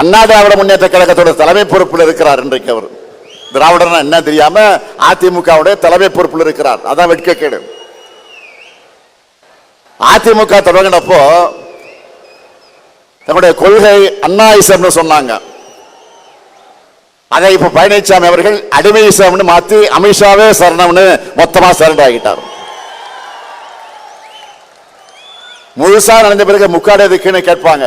அண்ணா திராவிட முன்னேற்ற கழகத்தோட தலைமை பொறுப்பில் இருக்கிறார் இன்றைக்கு அவர். திராவிடம்னா என்ன தெரியாம அதிமுகவுடைய தலைமை பொறுப்பில் இருக்கிறார். அதான் வெட்கக்கேடு. அதிமுக தொடங்கினப்போ தன்னுடைய கொள்கை அண்ணா அண்ணாயிசம்னு சொன்னாங்க. அதை இப்ப பழனிசாமி அவர்கள் அடிமை இசம்னு மாத்தி அமித்ஷாவே சரணம்னு மொத்தமா சரண்ட் ஆகிட்டார். முழுசா நடந்த பிறகு முக்காடு எதுக்குன்னு கேட்பாங்க.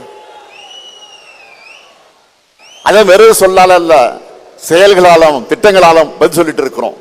அதை வெறும் சொல்லால இல்லை செயல்களாலும் திட்டங்களாலும் பதில் சொல்லிட்டு இருக்கிறோம்.